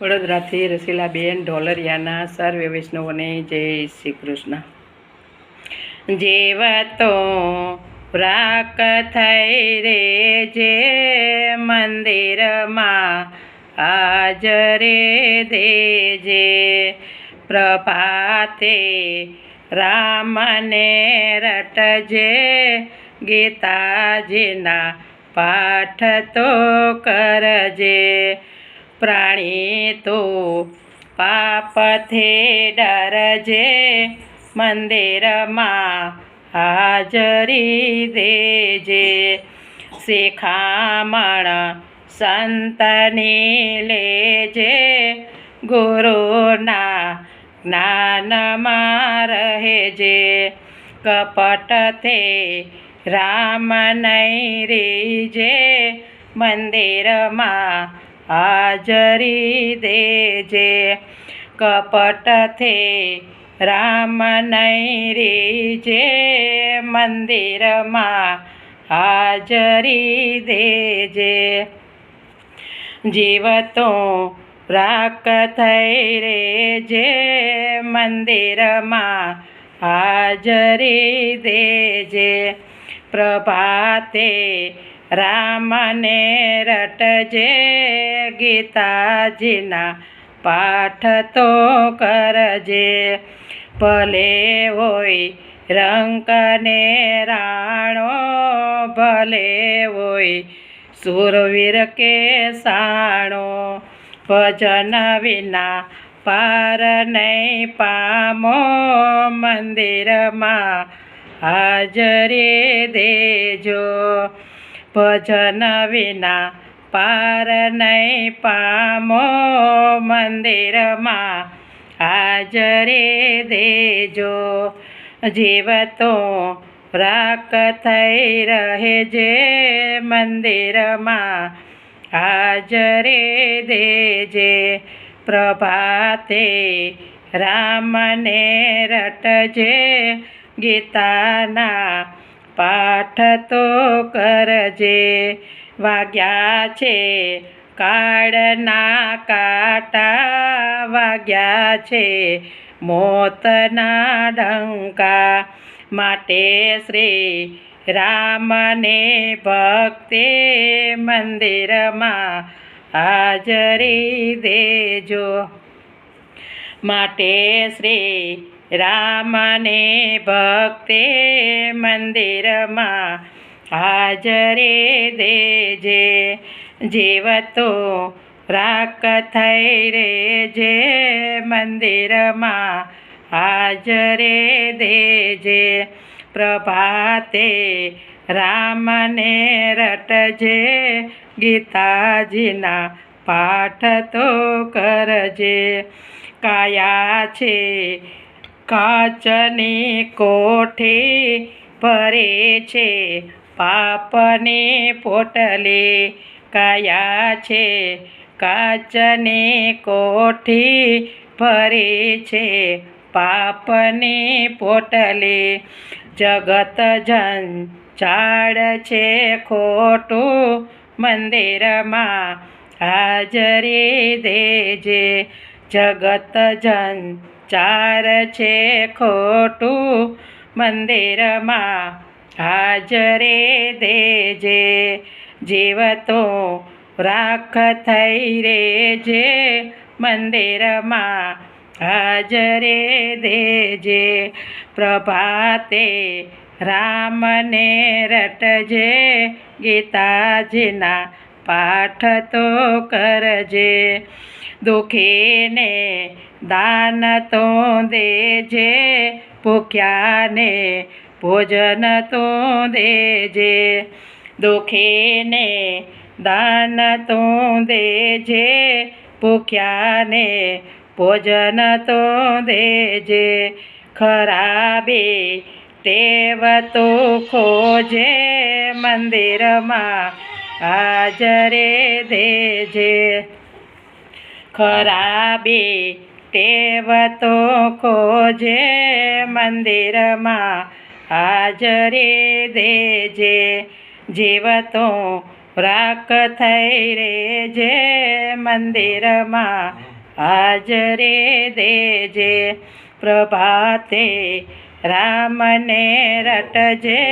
વડોદરાથી રસીલાબેન ઢોલરિયાના સર્વે વૈષ્ણવને જય શ્રી કૃષ્ણ. જેવતો રાક થઈ રે જે મંદિરમાં હાજરે દેજે પ્રભાતે રામને રટજે ગીતાજીના પાઠ તો કરજે. પ્રાણી તો પાપથી ડરજે, મંદિરમાં હાજરી દેજે. શિખામણ સંતની લેજે, ગુરુના જ્ઞાનમાં રહેજે. કપટથી રામ નહીં રીજે, મંદિરમાં હાજરી દેજે. કપટથી રામ રીજે મંદિરમાં હાજરી દેજે. જીવતો રાક થઈ રે જે મંદિરમાં હાજરી દેજે. પ્રભાતે રામને રટજે ગીતાજીના પાઠ તો કરજે. ભલે હોય રંકને રાણો, ભલે હોય સુરવીર કે સાણો, ભજન વિના પાર નહીં પામો મંદિરમાં હાજરી દેજો. ભજન વિના પાર નહીં પામો મંદિરમાં. હાજરી દેજો જીવતો રાક થઈ રહે જે મંદિરમાં. હાજરી દેજે પ્રભાતે રામને રટજે ગીતાના પાઠ તો કરજે. વાગ્યા છે, કાળના કાંટા વાગ્યા છે, મોતના ડંકા માટે શ્રી રામને ભક્તિ મંદિરમાં હાજરી દેજો. માટે શ્રી રામને ભક્તે મંદિરમાં હાજરે દેજે. જીવતો રાક થઈ રે જે મંદિરમાં હાજરે દેજે. પ્રભાતે રામને રટજે, ગીતાજીના પાઠ તો કરજે. કાયા છે કાચની કોઠી ભરે છે, પાપની પોટલી કાયા છે, કાચની કોઠી ભરે છે, પાપની પોટલી. જગત જન ચાડ છે ખોટું મંદિરમાં, હાજરી દેજે. જગત જન ચાર છે ખોટું મંદિરમાં હાજરે દેજે. જીવતો રાખ થઈ રે જે મંદિરમાં હાજરે દેજે. પ્રભાતે રામને રટજે, ગીતાજીના પાઠ તો કરજે. દુખીને દાન તો દેજે, ભૂખ્યાને ભોજન તો દેજે. દુખીને દાન તો દેજે, ભૂખ્યાને ભોજન તો દેજે. ખરાબી ટેવ તો ખોજે, મંદિરમાં હાજરે દેજે. ખરાબી ટેવ તો ખોજે મંદિરમાં હાજરી દેજે. જીવતો રાખ થઈ રેજે મંદિરમાં હાજરી દેજે. પ્રભાતે રામને રટજે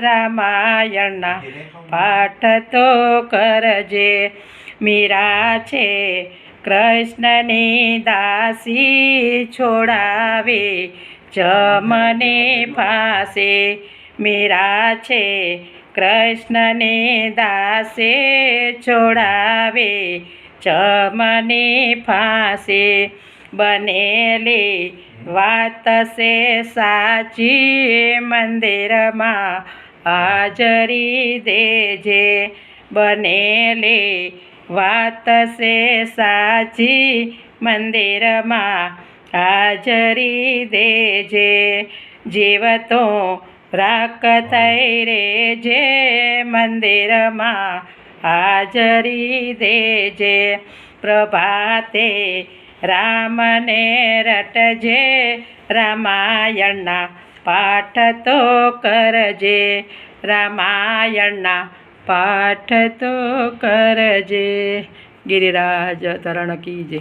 રામાયણના પાઠ તો કરજે. મીરા છે કૃષ્ણની દાસી છોડાવે, જમને ફાસે. મીરા છે, કૃષ્ણને દાસે છોડાવે ચમને ફાસે. બનેલી વાત છે સાચી મંદિરમાં, હાજરી દેજે. બનેલી વાત છે સાચી મંદિરમાં હાજરી દેજે. જીવતો રાક થઈ રેજે મંદિરમાં હાજરી દેજે. પ્રભાતે રામને રટજે, રામાયણના પાઠ તો કરજે. રામાયણના પાઠ તો કરજે. ગિરિરાજ તરણ કી જય